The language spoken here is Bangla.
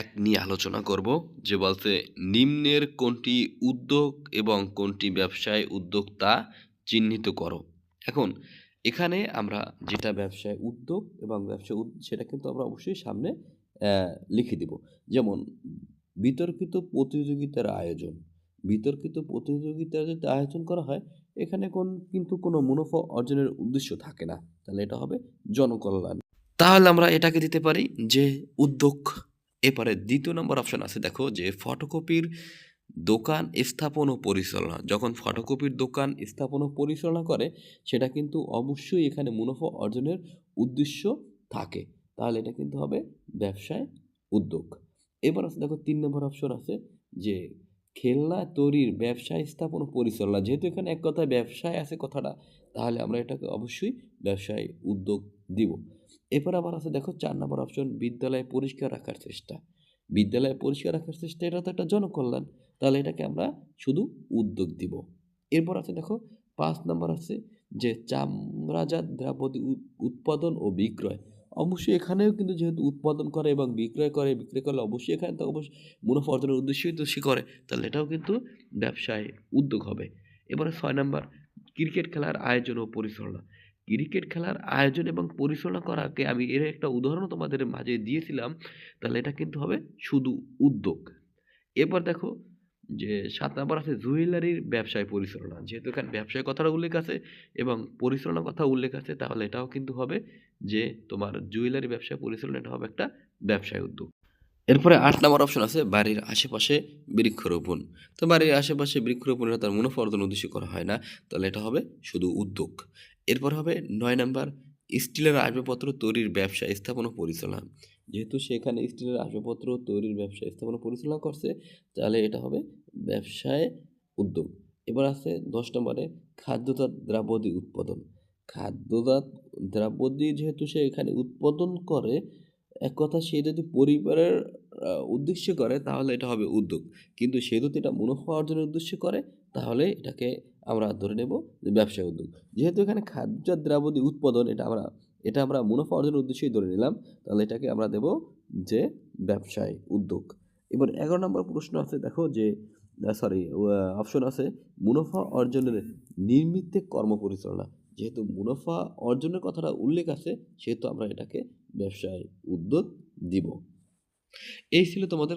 এক নিয়ে আলোচনা করব যে বলতে নিম্নের কোনটি উদ্যোগ এবং কোনটি ব্যবসায় উদ্যোক্তা চিহ্নিত করো। এখন এখানে আমরা যেটা ব্যবসায় উদ্যোগ এবং ব্যবসায় উদ, সেটা কিন্তু আমরা অবশ্যই সামনে লিখে দিব। যেমন বিতর্কিত প্রতিযোগিতার আয়োজন। বিতর্কিত প্রতিযোগিতার যদি আয়োজন করা হয়, এখানে কোন, কিন্তু কোনো মুনাফা অর্জনের উদ্দেশ্য থাকে না। তাহলে এটা হবে জনকল্যাণ। তাহলে আমরা এটাকে দিতে পারি যে উদ্যোগ। এবারে দ্বিতীয় নম্বর অপশন আছে, দেখো যে ফটোকপির দোকান স্থাপন ও পরিচালনা। যখন ফটোকপির দোকান স্থাপন ও পরিচালনা করে, সেটা কিন্তু অবশ্যই এখানে মুনাফা অর্জনের উদ্দেশ্য থাকে। তাহলে এটা কিন্তু হবে ব্যবসায় উদ্যোগ। এবার আছে, দেখো তিন নম্বর অপশন আছে যে খেলনা তৈরির ব্যবসায় স্থাপন ও পরিচালনা। যেহেতু এখানে এক কথায় ব্যবসায় আছে কথাটা, তাহলে আমরা এটাকে অবশ্যই ব্যবসায় উদ্যোগ দিব। এরপর আবার আছে, দেখো চার নম্বর অপশন বিদ্যালয় পরিষ্কার রাখার চেষ্টা। বিদ্যালয় পরিষ্কার রাখার চেষ্টা, এটা তো একটা জনকল্যাণ। তাহলে এটাকে আমরা শুধু উদ্যোগ দিব। এরপর আছে, দেখো, পাঁচ নম্বর আছে যে চামড়াজাত দ্রাবতী উৎ- উৎপাদন ও বিক্রয়। অবশ্যই এখানেও কিন্তু যেহেতু উৎপাদন করে এবং বিক্রয় করে, বিক্রয় করলে অবশ্যই এখানে তো অবশ্যই মুনাফা অর্জনের উদ্দেশ্যই তো সে করে। তাহলে এটাও কিন্তু ব্যবসায় উদ্যোগ হবে। এবারে ছয় নম্বর, ক্রিকেট খেলার আয়োজন ও পরিচালনা। ক্রিকেট খেলার আয়োজন এবং পরিচালনা করাকে আমি এর একটা উদাহরণ তোমাদের মাঝে দিয়েছিলাম। তাহলে এটা কিন্তু হবে শুধু উদ্যোগ। এবার দেখো যে সাত নম্বর আছে জুয়েলারির ব্যবসায় পরিচালনা। যেহেতু এখানে ব্যবসায় কথাটা উল্লেখ আছে এবং পরিচালনার কথা উল্লেখ আছে, তাহলে এটাও কিন্তু হবে যে তোমার জুয়েলারি ব্যবসায় পরিচালনা এটা হবে একটা ব্যবসায় উদ্যোগ। এরপরে আট নম্বর অপশন আছে বাড়ির আশেপাশে বৃক্ষরোপণ। তো বাড়ির আশেপাশে বৃক্ষরোপণ এটা তার মুনাফা অর্জন উদ্দেশ্য করা হয় না। তাহলে এটা হবে শুধু উদ্যোগ। এরপর হবে নয় নাম্বার স্টিলের আসবাবপত্র তৈরির ব্যবসা, স্থাপন ও পরিচালনা। যেহেতু সেখানে স্টিলের আসবাবপত্র তৈরির ব্যবসা, স্থাপন ও পরিচালনা করছে, তাহলে এটা হবে ব্যবসায় উদ্যোগ। এবার আছে দশ নম্বরে খাদ্যজাত দ্রাবদী উৎপাদন। খাদ্যজাত দ্রাবদী যেহেতু সে এখানে উৎপাদন করে, এক কথা সে যদি পরিবারের উদ্দেশ্যে করে, তাহলে এটা হবে উদ্যোগ। কিন্তু সে যদি এটা মুনাফা অর্জনের উদ্দেশ্যে করে, তাহলে এটাকে আমরা ধরে নেব যে ব্যবসায় উদ্যোগ। যেহেতু এখানে খাদ্যজাত দ্রাবদী উৎপাদন, এটা আমরা এটা আমরা মুনাফা অর্জনের উদ্দেশ্যেই ধরে নিলাম, তাহলে এটাকে আমরা দেব যে ব্যবসায় উদ্যোগ। এবার এগারো নম্বর প্রশ্ন আছে, দেখো যে সরি অপশন আছে, মুনাফা অর্জনের নির্মিত্তে কর্ম পরিচালনা যেহেতু মুনাফা অর্জনের কথাটা উল্লেখ আছে, সেহেতু আমরা এটাকে ব্যবসায় উদ্যোগ দিব। এই ছিল তোমাদের